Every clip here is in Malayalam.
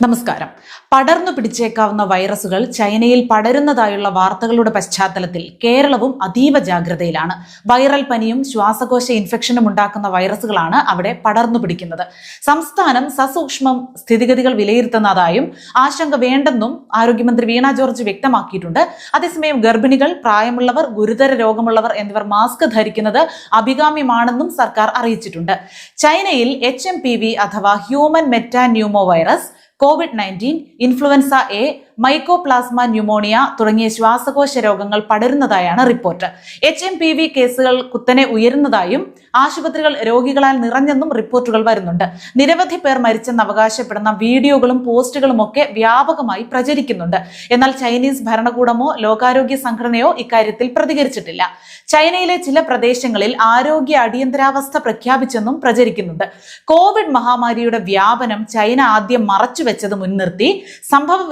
നമസ്കാരം. പടർന്നു പിടിച്ചേക്കാവുന്ന വൈറസുകൾ ചൈനയിൽ പടരുന്നതായുള്ള വാർത്തകളുടെ പശ്ചാത്തലത്തിൽ കേരളവും അതീവ ജാഗ്രതയിലാണ്. വൈറൽ പനിയും ശ്വാസകോശ ഇൻഫെക്ഷനും ഉണ്ടാക്കുന്ന വൈറസുകളാണ് അവിടെ പടർന്നു പിടിക്കുന്നത്. സംസ്ഥാനം സസൂക്ഷ്മം സ്ഥിതിഗതികൾ വിലയിരുത്തുന്നതായും ആശങ്ക വേണ്ടെന്നും ആരോഗ്യമന്ത്രി വീണ ജോർജ് വ്യക്തമാക്കിയിട്ടുണ്ട്. അതേസമയം ഗർഭിണികൾ പ്രായമുള്ളവർ ഗുരുതര രോഗമുള്ളവർ എന്നിവർ മാസ്ക് ധരിക്കുന്നത് അഭികാമ്യമാണെന്നും സർക്കാർ അറിയിച്ചിട്ടുണ്ട്. ചൈനയിൽ എച്ച് അഥവാ human metapneumovirus covid nineteen influenza A mycoplasma pneumonia തുടങ്ങിയ ശ്വാസകോശ രോഗങ്ങൾ പടരുന്നതായാണ് report. H M P V കേസുകൾ കുത്തനെ ഉയരുന്നതായും ആശുപത്രികൾ രോഗികളാൽ നിറഞ്ഞെന്നും റിപ്പോർട്ടുകൾ വരുന്നുണ്ട്. നിരവധി പേർ മരിച്ചെന്ന് അവകാശപ്പെടുന്ന വീഡിയോകളും പോസ്റ്റുകളും ഒക്കെ വ്യാപകമായി പ്രചരിക്കുന്നുണ്ട്. എന്നാൽ ചൈനീസ് ഭരണകൂടമോ ലോകാരോഗ്യ സംഘടനയോ ഇക്കാര്യത്തിൽ പ്രതികരിച്ചിട്ടില്ല. ചൈനയിലെ ചില പ്രദേശങ്ങളിൽ ആരോഗ്യ അടിയന്തരാവസ്ഥ പ്രഖ്യാപിച്ചെന്നും പ്രചരിക്കുന്നുണ്ട്. കോവിഡ് മഹാമാരിയുടെ വ്യാപനം ചൈന ആദ്യം മറച്ചുവെച്ചത് മുൻനിർത്തി. സംഭവ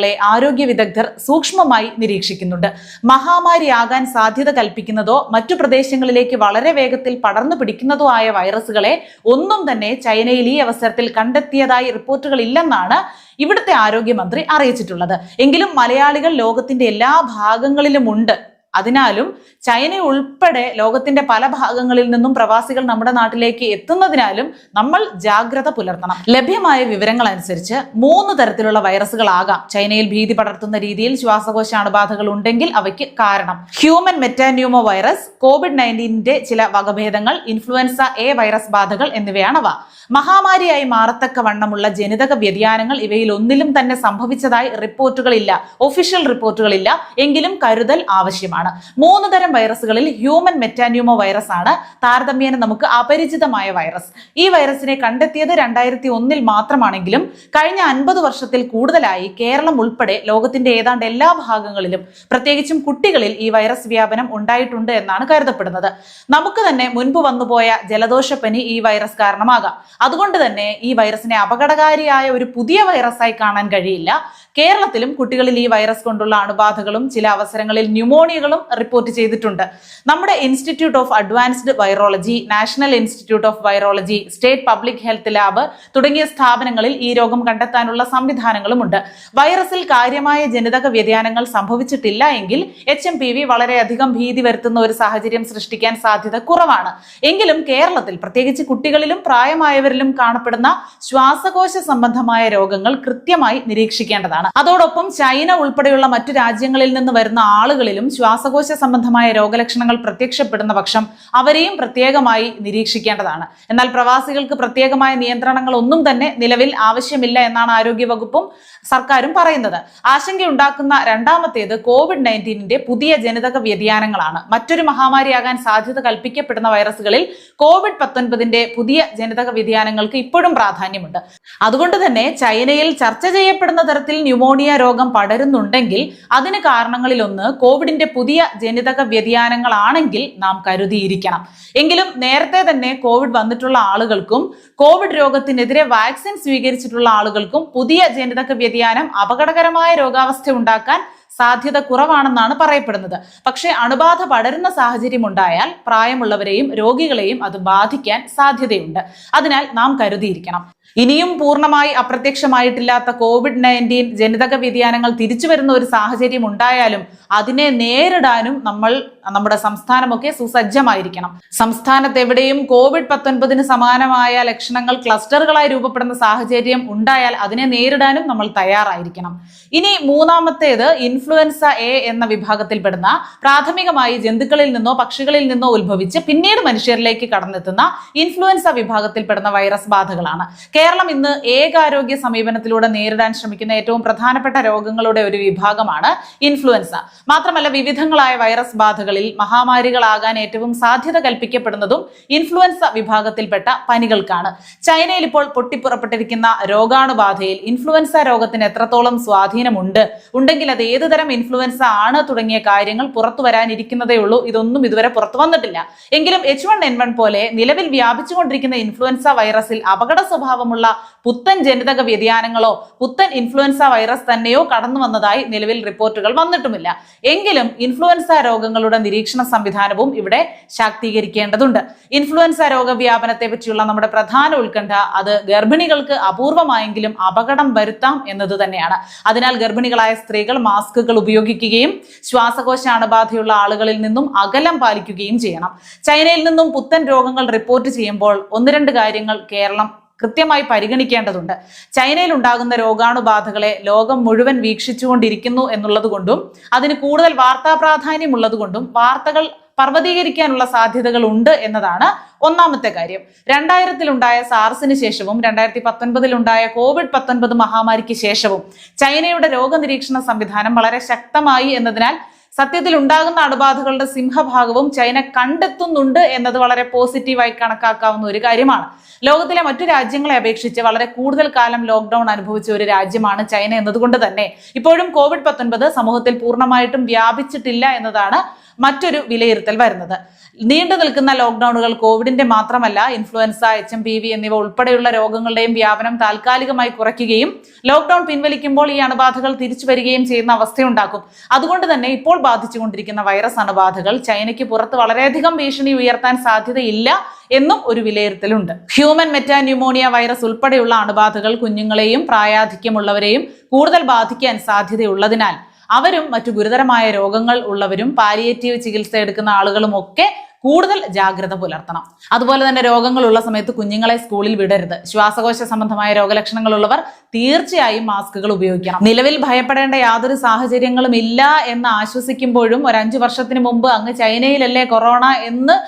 വികാസങ്ങളെ ആരോഗ്യ വിദഗ്ധർ സൂക്ഷ്മമായി നിരീക്ഷിക്കുന്നുണ്ട്. മഹാമാരിയാകാൻ സാധ്യത കൽപ്പിക്കുന്നതോ മറ്റു പ്രദേശങ്ങളിലേക്ക് വളരെ വേഗത്തിൽ പടർന്നു പിടിക്കുന്നതോ ആയ വൈറസുകളെ ഒന്നും തന്നെ ചൈനയിൽ ഈ അവസരത്തിൽ കണ്ടെത്തിയതായി റിപ്പോർട്ടുകൾ ഇല്ലെന്നാണ് ഇവിടുത്തെ ആരോഗ്യമന്ത്രി അറിയിച്ചിട്ടുള്ളത്. എങ്കിലും മലയാളികൾ ലോകത്തിന്റെ എല്ലാ ഭാഗങ്ങളിലും ഉണ്ട് അതിനാലും ചൈന ഉൾപ്പെടെ ലോകത്തിന്റെ പല ഭാഗങ്ങളിൽ നിന്നും പ്രവാസികൾ നമ്മുടെ നാട്ടിലേക്ക് എത്തുന്നതിനാലും നമ്മൾ ജാഗ്രത പുലർത്തണം. ലഭ്യമായ വിവരങ്ങൾ അനുസരിച്ച് മൂന്ന് തരത്തിലുള്ള വൈറസുകളാകാം ചൈനയിൽ ഭീതി പടർത്തുന്ന രീതിയിൽ ശ്വാസകോശ അണുബാധകൾ ഉണ്ടെങ്കിൽ അവയ്ക്ക് കാരണം. ഹ്യൂമൻ മെറ്റാന്യൂമോ വൈറസ് കോവിഡ് നയന്റീനിന്റെ ചില വകഭേദങ്ങൾ ഇൻഫ്ലുവൻസ എ വൈറസ് ബാധകൾ എന്നിവയാണവ. മഹാമാരിയായി മാറത്തക്ക വണ്ണമുള്ള ജനിതക വ്യതിയാനങ്ങൾ ഇവയിൽ ഒന്നിലും തന്നെ സംഭവിച്ചതായി റിപ്പോർട്ടുകളില്ല ഒഫീഷ്യൽ റിപ്പോർട്ടുകളില്ല. എങ്കിലും കരുതൽ ആവശ്യമാണ്. മൂന്ന് തരം വൈറസുകളിൽ ഹ്യൂമൻ മെറ്റാന്യൂമോ വൈറസ് ആണ്. താരതമ്യേന നമുക്ക് അപരിചിതമായ വൈറസ്. ഈ വൈറസിനെ കണ്ടെത്തിയത് രണ്ടായിരത്തി ഒന്നിൽ മാത്രമാണെങ്കിലും കഴിഞ്ഞ അൻപത് വർഷത്തിൽ കൂടുതലായി കേരളം ഉൾപ്പെടെ ലോകത്തിന്റെ ഏതാണ്ട് എല്ലാ ഭാഗങ്ങളിലും പ്രത്യേകിച്ചും കുട്ടികളിൽ ഈ വൈറസ് വ്യാപനം ഉണ്ടായിട്ടുണ്ട് എന്നാണ് കരുതപ്പെടുന്നത്. നമുക്ക് തന്നെ മുൻപ് വന്നുപോയ ജലദോഷപ്പനി ഈ വൈറസ് കാരണമാകാം. അതുകൊണ്ട് തന്നെ ഈ വൈറസിനെ അപകടകാരിയായ ഒരു പുതിയ വൈറസായി കാണാൻ കഴിയില്ല. കേരളത്തിലും കുട്ടികളിൽ ഈ വൈറസ് കൊണ്ടുള്ള അണുബാധകളും ചില അവസരങ്ങളിൽ ന്യൂമോണിയകളും റിപ്പോർട്ട് ചെയ്തിട്ടുണ്ട്. നമ്മുടെ institute of advanced virology national institute of virology state public health lab തുടങ്ങിയ സ്ഥാപനങ്ങളിൽ ഈ രോഗം കണ്ടെത്താനുള്ള സംവിധാനങ്ങളുമുണ്ട്. വൈറസിൽ കാര്യമായ ജനിതക വ്യതിയാനങ്ങൾ സംഭവിച്ചിട്ടില്ല എങ്കിൽ എച്ച് എം പി വി വളരെയധികം ഭീതി വരുത്തുന്ന ഒരു സാഹചര്യം സൃഷ്ടിക്കാൻ സാധ്യത കുറവാണ്. എങ്കിലും കേരളത്തിൽ പ്രത്യേകിച്ച് കുട്ടികളിലും പ്രായമായവരിലും കാണപ്പെടുന്ന ശ്വാസകോശ സംബന്ധമായ രോഗങ്ങൾ കൃത്യമായി നിരീക്ഷിക്കേണ്ടതാണ്. അതോടൊപ്പം ചൈന ഉൾപ്പെടെയുള്ള മറ്റു രാജ്യങ്ങളിൽ നിന്ന് വരുന്ന ആളുകളിലും ശ്വാസകോശ സംബന്ധമായ രോഗലക്ഷണങ്ങൾ പ്രത്യക്ഷപ്പെടുന്ന പക്ഷം അവരെയും പ്രത്യേകമായി നിരീക്ഷിക്കേണ്ടതാണ്. എന്നാൽ പ്രവാസികൾക്ക് പ്രത്യേകമായ നിയന്ത്രണങ്ങൾ ഒന്നും തന്നെ നിലവിൽ ആവശ്യമില്ല എന്നാണ് ആരോഗ്യവകുപ്പും സർക്കാരും പറയുന്നത്. ആശങ്കയുണ്ടാക്കുന്ന രണ്ടാമത്തേത് കോവിഡ് നയന്റീനിന്റെ പുതിയ ജനിതക വ്യതിയാനങ്ങളാണ്. മറ്റൊരു മഹാമാരിയാകാൻ സാധ്യത കൽപ്പിക്കപ്പെടുന്ന വൈറസുകളിൽ കോവിഡ് പത്തൊൻപതിന്റെ പുതിയ ജനിതക വ്യതിയാനങ്ങൾക്ക് ഇപ്പോഴും പ്രാധാന്യമുണ്ട്. അതുകൊണ്ട് തന്നെ ചൈനയിൽ ചർച്ച ചെയ്യപ്പെടുന്ന തരത്തിൽ ന്യൂമോണിയ രോഗം പടരുന്നുണ്ടെങ്കിൽ അതിന് കാരണങ്ങളിലൊന്ന് കോവിഡിന്റെ പുതിയ ജനിതക വ്യതിയാനങ്ങളാണെങ്കിൽ നാം കരുതിയിരിക്കണം. എങ്കിലും നേരത്തെ തന്നെ കോവിഡ് വന്നിട്ടുള്ള ആളുകൾക്കും കോവിഡ് രോഗത്തിനെതിരെ വാക്സിൻ സ്വീകരിച്ചിട്ടുള്ള ആളുകൾക്കും പുതിയ ജനിതക വ്യതിയാനം അപകടകരമായ രോഗാവസ്ഥ ഉണ്ടാക്കാൻ സാധ്യത കുറവാണെന്നാണ് പറയപ്പെടുന്നത്. പക്ഷേ അണുബാധ പടരുന്ന സാഹചര്യം ഉണ്ടായാൽ പ്രായമുള്ളവരെയും രോഗികളെയും അത് ബാധിക്കാൻ സാധ്യതയുണ്ട്. അതിനാൽ നാം കരുതിയിരിക്കണം. ഇനിയും പൂർണമായി അപ്രത്യക്ഷമായിട്ടില്ലാത്ത കോവിഡ് നയന്റീൻ ജനിതക വ്യതിയാനങ്ങൾ തിരിച്ചു വരുന്ന ഒരു സാഹചര്യം ഉണ്ടായാലും അതിനെ നേരിടാനും നമ്മൾ നമ്മുടെ സംസ്ഥാനമൊക്കെ സുസജ്ജമായിരിക്കണം. സംസ്ഥാനത്ത് എവിടെയും കോവിഡ് പത്തൊൻപതിന് സമാനമായ ലക്ഷണങ്ങൾ ക്ലസ്റ്ററുകളായി രൂപപ്പെടുന്ന സാഹചര്യം ഉണ്ടായാൽ അതിനെ നേരിടാനും നമ്മൾ തയ്യാറായിരിക്കണം. ഇനി മൂന്നാമത്തേത് ഇൻഫ്ലുവൻസ എ എന്ന വിഭാഗത്തിൽപ്പെടുന്ന പ്രാഥമികമായി ജന്തുക്കളിൽ നിന്നോ പക്ഷികളിൽ നിന്നോ ഉത്ഭവിച്ച് പിന്നീട് മനുഷ്യരിലേക്ക് കടന്നെത്തുന്ന ഇൻഫ്ലുവൻസ വിഭാഗത്തിൽപ്പെടുന്ന വൈറസ് ബാധകളാണ്. കേരളം ഇന്ന് ഏകാരോഗ്യ സമീപനത്തിലൂടെ നേരിടാൻ ശ്രമിക്കുന്ന ഏറ്റവും പ്രധാനപ്പെട്ട രോഗങ്ങളുടെ ഒരു വിഭാഗമാണ് ഇൻഫ്ലുവൻസ. മാത്രമല്ല വിവിധങ്ങളായ വൈറസ് ബാധകളിൽ മഹാമാരികളാകാൻ ഏറ്റവും സാധ്യത കൽപ്പിക്കപ്പെടുന്നതും ഇൻഫ്ലുവൻസ വിഭാഗത്തിൽപ്പെട്ട പനികൾക്കാണ്. ചൈനയിൽ ഇപ്പോൾ പൊട്ടിപ്പുറപ്പെട്ടിരിക്കുന്ന രോഗാണുബാധയിൽ ഇൻഫ്ലുവൻസ രോഗത്തിന് എത്രത്തോളം സ്വാധീനമുണ്ട്? ഉണ്ടെങ്കിൽ അത് ഏത് തരം ഇൻഫ്ലുവൻസ ആണ് തുടങ്ങിയ കാര്യങ്ങൾ പുറത്തു വരാനിരിക്കുന്നതേ ഉള്ളൂ. ഇതൊന്നും ഇതുവരെ പുറത്തു വന്നിട്ടില്ല. എങ്കിലും എച്ച് വൺ എൻ വൺ പോലെ നിലവിൽ വ്യാപിച്ചുകൊണ്ടിരിക്കുന്ന ഇൻഫ്ലുവൻസ വൈറസിൽ അപകട സ്വഭാവമുള്ള പുത്തൻ ജനിതക വ്യതിയാനങ്ങളോ പുത്തൻ ഇൻഫ്ലുവൻസ വൈറസ് തന്നെയോ കടന്നു വന്നതായി നിലവിൽ റിപ്പോർട്ടുകൾ വന്നിട്ടുമില്ല. എങ്കിലും ഇൻഫ്ലുവൻസ രോഗങ്ങളുടെ നിരീക്ഷണ സംവിധാനവും ഇവിടെ ശാക്തീകരിക്കേണ്ടതുണ്ട്. ഇൻഫ്ലുവൻസ രോഗവ്യാപനത്തെ പറ്റിയുള്ള നമ്മുടെ പ്രധാന ഉത്കണ്ഠ അത് ഗർഭിണികൾക്ക് അപൂർവമായെങ്കിലും അപകടം വരുത്താം എന്നത് തന്നെയാണ്. അതിനാൽ ഗർഭിണികളായ സ്ത്രീകൾ മാസ്കുകൾ ഉപയോഗിക്കുകയും ശ്വാസകോശ അണുബാധയുള്ള ആളുകളിൽ നിന്നും അകലം പാലിക്കുകയും ചെയ്യണം. ചൈനയിൽ നിന്നും പുത്തൻ രോഗങ്ങൾ റിപ്പോർട്ട് ചെയ്യുമ്പോൾ ഒന്ന് രണ്ട് കാര്യങ്ങൾ കേരളം കൃത്യമായി പരിഗണിക്കേണ്ടതുണ്ട്. ചൈനയിൽ ഉണ്ടാകുന്ന രോഗാണുബാധകളെ ലോകം മുഴുവൻ വീക്ഷിച്ചുകൊണ്ടിരിക്കുന്നു എന്നുള്ളത് കൊണ്ടും അതിന് കൂടുതൽ വാർത്താ പ്രാധാന്യമുള്ളത് കൊണ്ടും വാർത്തകൾ പർവതീകരിക്കാനുള്ള സാധ്യതകൾ ഉണ്ട് എന്നതാണ് ഒന്നാമത്തെ കാര്യം. രണ്ടായിരത്തിലുണ്ടായ സാർസിന് ശേഷവും രണ്ടായിരത്തി പത്തൊൻപതിലുണ്ടായ കോവിഡ് പത്തൊൻപത് മഹാമാരിക്ക് ശേഷവും ചൈനയുടെ രോഗനിരീക്ഷണ സംവിധാനം വളരെ ശക്തമായി എന്നതിനാൽ സത്യത്തിൽ ഉണ്ടാകുന്ന അണുബാധകളുടെ സിംഹഭാഗവും ചൈന കണ്ടെത്തുന്നുണ്ട് എന്നത് വളരെ പോസിറ്റീവായി കണക്കാക്കാവുന്ന ഒരു കാര്യമാണ്. ലോകത്തിലെ മറ്റു രാജ്യങ്ങളെ അപേക്ഷിച്ച് വളരെ കൂടുതൽ കാലം ലോക്ക്ഡൌൺ അനുഭവിച്ച ഒരു രാജ്യമാണ് ചൈന എന്നതുകൊണ്ട് തന്നെ. ഇപ്പോഴും കോവിഡ് പത്തൊൻപത് സമൂഹത്തിൽ പൂർണമായിട്ടും വ്യാപിച്ചിട്ടില്ല എന്നതാണ് മറ്റൊരു വിലയിരുത്തൽ വരുന്നത്. നീണ്ടു നിൽക്കുന്ന ലോക്ക്ഡൌണുകൾ കോവിഡിന്റെ മാത്രമല്ല influenza H M P V എന്നിവ ഉൾപ്പെടെയുള്ള രോഗങ്ങളുടെയും വ്യാപനം താൽക്കാലികമായി കുറയ്ക്കുകയും ലോക്ക്ഡൌൺ പിൻവലിക്കുമ്പോൾ ഈ അണുബാധകൾ തിരിച്ചു വരികയും ചെയ്യുന്ന അവസ്ഥയുണ്ടാക്കും. അതുകൊണ്ട് തന്നെ ഇപ്പോൾ ബാധിച്ചുകൊണ്ടിരിക്കുന്ന വൈറസ് അണുബാധകൾ ചൈനയ്ക്ക് പുറത്ത് വളരെയധികം ഭീഷണി ഉയർത്താൻ സാധ്യതയില്ല എന്നും ഒരു വിലയിരുത്തലുണ്ട്. ഹ്യൂമൻ മെറ്റാന്യൂമോണിയ വൈറസ് ഉൾപ്പെടെയുള്ള അണുബാധകൾ കുഞ്ഞുങ്ങളെയും പ്രായാധിക്യമുള്ളവരെയും കൂടുതൽ ബാധിക്കാൻ സാധ്യതയുള്ളതിനാൽ അവരും മറ്റു ഗുരുതരമായ രോഗങ്ങൾ ഉള്ളവരും പാലിയേറ്റീവ് ചികിത്സ എടുക്കുന്ന ആളുകളും ഒക്കെ കൂടുതൽ ജാഗ്രത പുലർത്തണം. അതുപോലെ തന്നെ രോഗങ്ങളുള്ള സമയത്ത് കുഞ്ഞുങ്ങളെ സ്കൂളിൽ വിടരുത്. ശ്വാസകോശ സംബന്ധമായ രോഗലക്ഷണങ്ങളുള്ളവർ തീർച്ചയായും മാസ്കുകൾ ഉപയോഗിക്കണം. നിലവിൽ ഭയപ്പെടേണ്ട യാതൊരു സാഹചര്യങ്ങളും ഇല്ല എന്ന് ആശ്വസിക്കുമ്പോഴും ഒരു അഞ്ചു വർഷത്തിന് മുമ്പ് അങ്ങ് ചൈനയിലല്ലേ കൊറോണ എന്ന്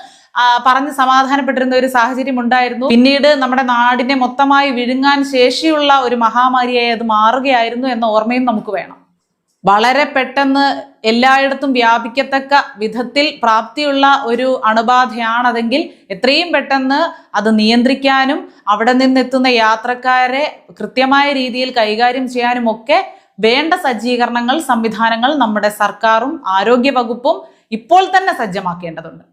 പറഞ്ഞ് സമാധാനപ്പെട്ടിരുന്ന ഒരു സാഹചര്യം ഉണ്ടായിരുന്നു. പിന്നീട് നമ്മുടെ നാടിനെ മൊത്തമായി വിഴുങ്ങാൻ ശേഷിയുള്ള ഒരു മഹാമാരിയായി അത് മാറുകയായിരുന്നു എന്ന ഓർമ്മയും നമുക്ക് വേണം. വളരെ പെട്ടെന്ന് എല്ലായിടത്തും വ്യാപിക്കത്തക്ക വിധത്തിൽ പ്രാപ്തിയുള്ള ഒരു അണുബാധയാണതെങ്കിൽ എത്രയും പെട്ടെന്ന് അത് നിയന്ത്രിക്കാനും അവിടെ നിന്നെത്തുന്ന യാത്രക്കാരെ കൃത്യമായ രീതിയിൽ കൈകാര്യം ചെയ്യാനും ഒക്കെ വേണ്ട സജ്ജീകരണങ്ങൾ സംവിധാനങ്ങൾ നമ്മുടെ സർക്കാരും ആരോഗ്യ വകുപ്പും ഇപ്പോൾ തന്നെ സജ്ജമാക്കേണ്ടതുണ്ട്.